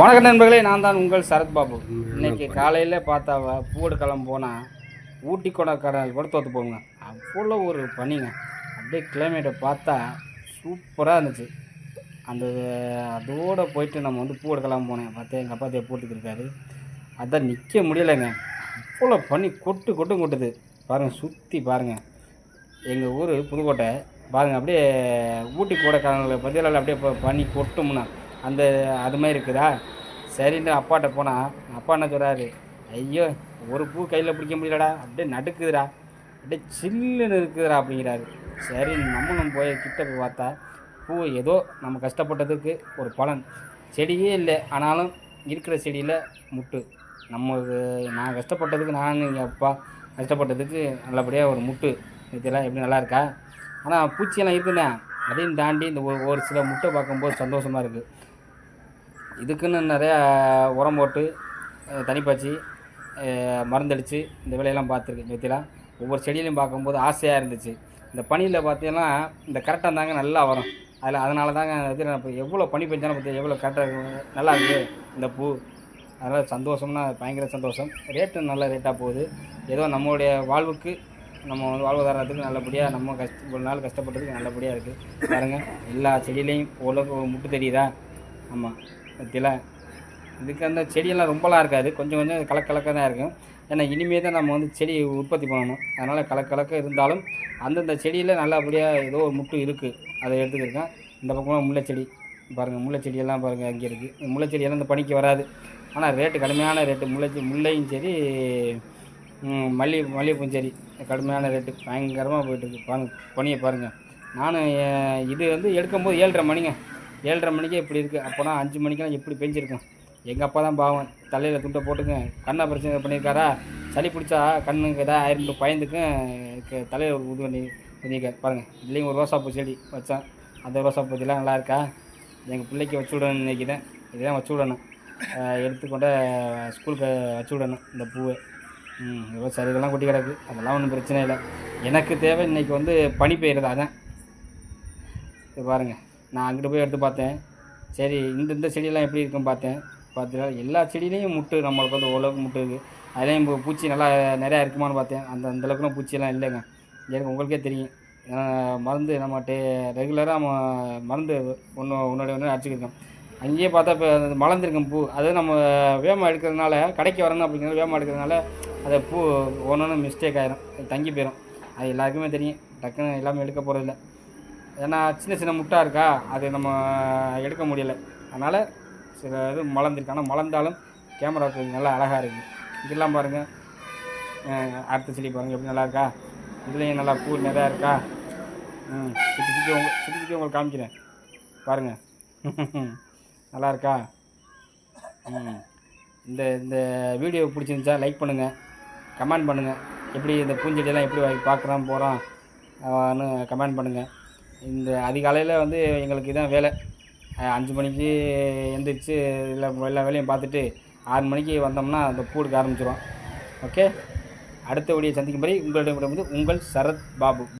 வணக்கம் நண்பர்களே நான் தான் உங்கள் சரத்பாபு இன்னைக்கு காலையில் பார்த்தா பூடு கிளம்ப போனால் ஊட்டி கொடைக்கானல் கூட தோற்று போங்க அவ்வளோ ஒரு பனிங்க. அப்படியே கிளைமேட்டை பார்த்தா சூப்பராக இருந்துச்சு. அந்த அதோடு போயிட்டு நம்ம வந்து பூடு கிளம்ப போனேன். பார்த்தா எங்கள் அப்பா தேவை போட்டுக்கிருக்காரு அதான் நிற்க முடியலைங்க. அவ்வளோ பனி கொட்டு கொட்டும் கொட்டுது. பாருங்கள் சுற்றி பாருங்கள் எங்கள் ஊர் புதுக்கோட்டை. பாருங்கள் அப்படியே ஊட்டி கொடைக்கானல் பதிலால் அப்படியே பனி கொட்டும்னா. அந்த அது மாதிரி இருக்குதா? சரின்னு அப்பாட்ட போனால் அப்பா என்ன சொல்கிறாரு ஐயோ ஒரு பூ கையில் பிடிக்க முடியலடா அப்படியே நடுக்குதுடா. அப்படியே சில்லுன்னு இருக்குதுடா அப்படிங்கிறாரு. சரி நம்மளும் போய் கிட்ட போய் பார்த்தா பூ ஏதோ நம்ம கஷ்டப்பட்டதுக்கு ஒரு பலன். செடியே இல்லை ஆனாலும் இருக்கிற செடியில் முட்டு. நமக்கு நான் கஷ்டப்பட்டதுக்கு நான் எங்கள் அப்பா கஷ்டப்பட்டதுக்கு நல்லபடியாக ஒரு முட்டு. இதெல்லாம் எப்படி நல்லா இருக்கா? ஆனால் பூச்சியெல்லாம் இருக்குண்ணே. அதையும் தாண்டி இந்த ஒரு சில முட்டை பார்க்கும்போது சந்தோஷமாக இருக்குது இதுக்குன்னு நிறையா உரம் போட்டு தனிப்பாய்ச்சி மருந்தடித்து மருந்தடிச்சு இந்த வேலையெல்லாம் பார்த்துருக்கேன் பற்றிலாம் ஒவ்வொரு செடியிலையும் பார்க்கும்போது ஆசையாக இருந்துச்சு. இந்த பனியில் பார்த்தீங்கன்னா இந்த கரெக்டாக தாங்க நல்லா வரும். அதில் அதனால தாங்க இது இப்போ எவ்வளோ பனி பெஞ்சாலும் பார்த்து எவ்வளோ கரெக்டாக நல்லா இருக்குது இந்த பூ அதனால் சந்தோஷம்னா பயங்கர சந்தோஷம். ரேட்டு நல்ல ரேட்டாக போகுது. ஏதோ நம்மளுடைய வாழ்வுக்கு நம்ம வந்து வாழ்வாதாரத்துக்கு நல்லபடியாக நம்ம கஷ்ட ஒரு நாள் கஷ்டப்பட்டதுக்கு நல்லபடியாக இருக்குது பாருங்கள் எல்லா செடியிலையும் ஓரளவுக்கு முட்டு தெரியுதா? ஆமாம் பற்றியில் இதுக்கு அந்த செடியெல்லாம் ரொம்பலாம் இருக்காது. கொஞ்சம் கொஞ்சம் கலக்கலக்க தான் இருக்கும். ஏன்னா இனிமேல் தான் நம்ம வந்து செடி உற்பத்தி பண்ணணும். அதனால் கலக்கலக்க இருந்தாலும் அந்தந்த செடியில் நல்லபடியாக ஏதோ ஒரு முட்டு இருக்குது அதை எடுத்துக்கிருக்கேன். இந்த பக்கம் முல்லைச்செடி பாருங்கள் முல்லை செடியெல்லாம் பாருங்கள் அங்கே இருக்குது முல்லைச்செடியெல்லாம் இந்த பனிக்கு வராது. ஆனால் ரேட்டு கடுமையான ரேட்டு முல்லை முல்லையும் சரி மல்லி மல்லிகைப்பூ செடி கடுமையான ரேட்டு பயங்கரமாக போயிட்டுருக்கு பாருங்க பனியை பாருங்கள் நானும் இது வந்து எடுக்கும்போது ஏழரை மணிங்க. ஏழ்ரை மணிக்கே இப்படி இருக்குது அப்போனா அஞ்சு மணிக்கெல்லாம் எப்படி பெஞ்சிருக்கும். எங்கள் அப்பா தான் பாவம். தலையில் துண்டை போட்டுங்க. கண்ணை பிரச்சனை பண்ணியிருக்காரா? சளி பிடிச்சா கண்ணுக்கு ஏதாவது ஆயிரம் பயந்துக்கும். தலையில் ஒரு இது பண்ணி பண்ணியிருக்காரு. பாருங்கள் இல்லைங்க ஒரு ரோசாப்பூ செடி வச்சேன். அந்த ரோசாப்பூ செடிலாம் நல்லா இருக்கா? எங்கள் பிள்ளைக்கு வச்சு விடணும்னு நினைக்கிறேன். இதெல்லாம் வச்சு விடணும். எடுத்துக்கொண்ட ஸ்கூலுக்கு வச்சு விடணும் இந்த பூவை. ம் ஏதோ சருகெல்லாம் கொட்டி கிடக்கு. அதெல்லாம் ஒன்றும் பிரச்சனை இல்லை. எனக்கு தேவை இன்றைக்கி வந்து பனி பெய்யுறது. அதான். இது பாருங்கள் நான் அங்கிட்டு போய் எடுத்து பார்த்தேன். சரி இந்த இந்த செடியெல்லாம் எப்படி இருக்குன்னு பார்த்தேன். பார்த்துட்டா எல்லா செடியிலையும் முட்டு நம்மளுக்கு வந்து ஓரளவுக்கு முட்டு இருக்குது அதுலேயும் இப்போ பூச்சி நல்லா நிறையா இருக்குமான்னு பார்த்தேன். அந்த அந்த அளவுக்குலாம் பூச்சியெல்லாம் இல்லைங்க. எனக்கு உங்களுக்கே தெரியும். மருந்து நம்ம டே ரெகுலராக நம்ம மருந்து ஒன்று ஒன்றோட ஒன்று அடிச்சுக்கிருக்கோம். அங்கேயே பார்த்தா இப்போ மலர்ந்துருக்கும் பூ. அது நம்ம வேமா எடுக்கிறதுனால கடைக்கு வரணும் அப்படிங்கிறது வேமா எடுக்கிறதுனால அது பூ ஒன்று ஒன்று மிஸ்டேக் ஆயிரும். தங்கி போயிடும் அது எல்லாருக்குமே தெரியும். டக்குன்னு எல்லாமே எடுக்க போகிறதில்ல ஏன்னா சின்ன சின்ன முட்டா இருக்கா? அது நம்ம எடுக்க முடியல. அதனால் சில இது மலர்ந்துருக்கு. ஆனால் மலர்ந்தாலும் கேமராவுக்கு நல்லா அழகாக இருக்குது இதெல்லாம் பாருங்கள் அடுத்த செடி பாருங்கள் எப்படி நல்லா இருக்கா? இதுலேயும் நல்லா பூ நிறையா இருக்கா? ம் சுற்றி சுற்றி உங்க சுற்றி சுற்றி உங்களுக்கு காமிக்கிறேன். பாருங்கள் நல்லா இருக்கா? ம். இந்த இந்த வீடியோ பிடிச்சிருந்துச்சா லைக் பண்ணுங்கள் கமெண்ட் பண்ணுங்கள் எப்படி இந்த பூஞ்செடியெல்லாம் எப்படி பார்க்குறோம் போகிறோம் கமெண்ட் பண்ணுங்கள் இந்த அதிகாலையில் வந்து எங்களுக்கு இதான் வேலை. அஞ்சு மணிக்கு எந்திரிச்சு எல்லா எல்லா வேலையும் பார்த்துட்டு ஆறு மணிக்கு வந்தோம்னா அந்த பூடுக்க ஆரம்பிச்சிடும் ஓகே அடுத்த வீடியோ சந்திக்கும் படி உங்களிடம் வந்து உங்கள் சரத் பாபு.